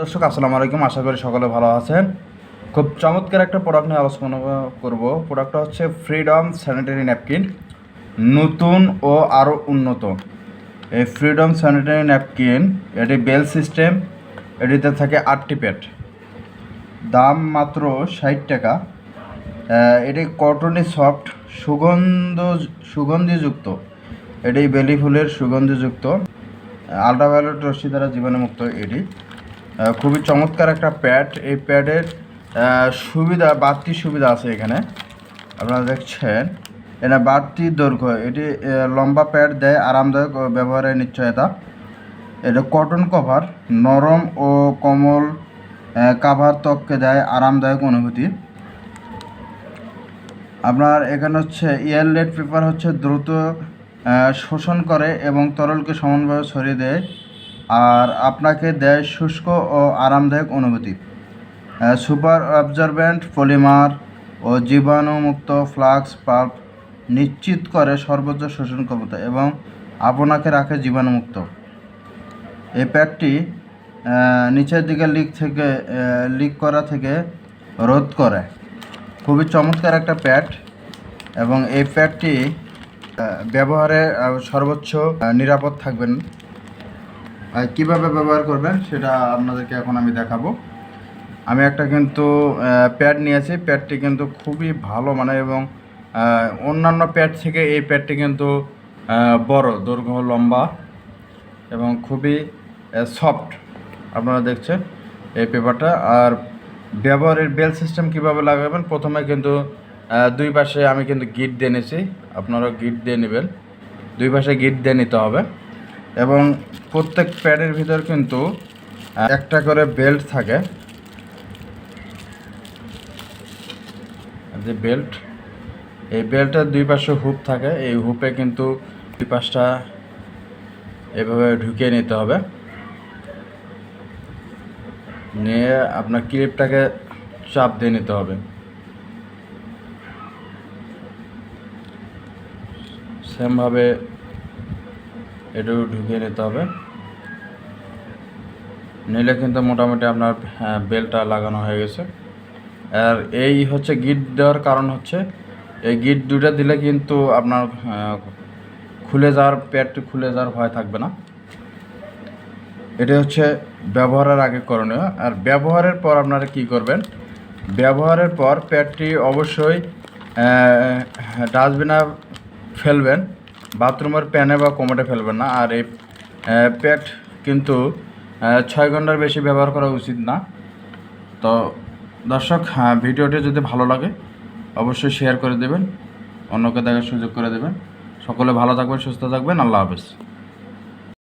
দর্শক, আসসালামু আলাইকুম। আশা করি সকলে ভালো আছেন। খুব চমৎকার একটা প্রোডাক্ট নিয়ে আলোচনা করব। প্রোডাক্টটা হচ্ছে ফ্রিডম স্যানিটারি ন্যাপকিন নতুন ও আরও উন্নত। এই ফ্রিডম স্যানিটারি ন্যাপকিন এটি বেল সিস্টেম, এটিতে থাকে আটটি প্যাড দাম মাত্র ষাট টাকা। এটি কটনি সফট, সুগন্ধ, সুগন্ধিযুক্ত। এটি বেলি ফুলের সুগন্ধিযুক্ত। আল্ট্রাভায়োলেট রশ্মি দ্বারা জীবাণুমুক্ত এটি। খুবই চমৎকার একটা প্যাড এই প্যাডের সুবিধা, বাড়তি সুবিধা আছে এখানে। আপনারা দেখছেন। এটা বাড়তি দৈর্ঘ্য, এটি লম্বা প্যাড দেয়, আরামদায়ক ব্যবহারের নিশ্চয়তা। এটা কটন কভার নরম ও কোমল কাভার ত্বককে দেয়, আরামদায়ক অনুভূতি। আপনার এখানে হচ্ছে ইয়ারলেট পেপার হচ্ছে দ্রুত শোষণ করে এবং তরলকে সমানভাবে ছড়িয়ে দেয়। আর আপনাকে দেয় শুষ্ক ও আরামদায়ক অনুভূতি। সুপার অবজারভেন্ট পলিমার ও জীবাণুমুক্ত ফ্লাক্স পাল্প নিশ্চিত করে সর্বোচ্চ শোষণ ক্ষমতা এবং আপনাকে রাখে জীবাণুমুক্ত। এই প্যাডটি নিচের দিকে লিক থেকে লিক করা থেকে রোধ করে। খুবই চমৎকার একটা প্যাড এবং এই প্যাডটি ব্যবহারে সর্বোচ্চ নিরাপদ থাকবেন। কীভাবে ব্যবহার করবেন সেটা আপনাদেরকে এখন আমি দেখাবো। আমি একটা কিন্তু প্যাড নিয়েছি। প্যাডটি কিন্তু খুবই ভালো মানে এবং অন্যান্য প্যাড থেকে এই প্যাডটি কিন্তু বড়, দৈর্ঘ্য, লম্বা এবং খুবই সফট আপনারা দেখছেন এই পেপারটা আর ব্যবহারের বেল সিস্টেম কীভাবে লাগাবেন? প্রথমে কিন্তু দুই পাশে আমি কিন্তু গিট দিয়ে নিয়েছি আপনারাও গিট দিয়ে নেবেন। দুই পাশে গিট দিয়ে নিতে হবে। এবং প্রত্যেক প্যাডের ভিতর কিন্তু একটা করে বেল্ট থাকে। যে বেল্ট, এই বেল্টের দুই পাশে হুপ থাকে। এই হুপে কিন্তু দুই পাশটা এভাবে ঢুকিয়ে নিতে হবে। নিয়ে আপনার ক্লিপটাকে চাপ দিয়ে নিতে হবে। সেমভাবে এটাও ঢুকিয়ে নিতে হবে। নিলে কিন্তু মোটামুটি আপনার হ্যাঁ, বেলটা লাগানো হয়ে গেছে। আর এই হচ্ছে গিট দেওয়ার কারণ হচ্ছে এই গিট দুটা দিলে কিন্তু আপনার খুলে যাওয়ার পেট খুলে যাওয়ার ভয় থাকবে না। এটা হচ্ছে ব্যবহারের আগে করণীয়। আর ব্যবহারের পর আপনারা কি করবেন? ব্যবহারের পর প্যাডটি অবশ্যই ডাস্টবিনে ফেলবেন। বাথরুমের প্যানে বা কোমোটে ফেলবেন না। আর এই প্যাড কিন্তু ছয় ঘণ্টার বেশি ব্যবহার করা উচিত না। তো দর্শক ভিডিওটি যদি ভালো লাগে, অবশ্যই শেয়ার করে দেবেন। অন্যকে দেখার সুযোগ করে দেবেন। সকলে ভালো থাকবেন, সুস্থ থাকবেন। আল্লাহ হাফেজ।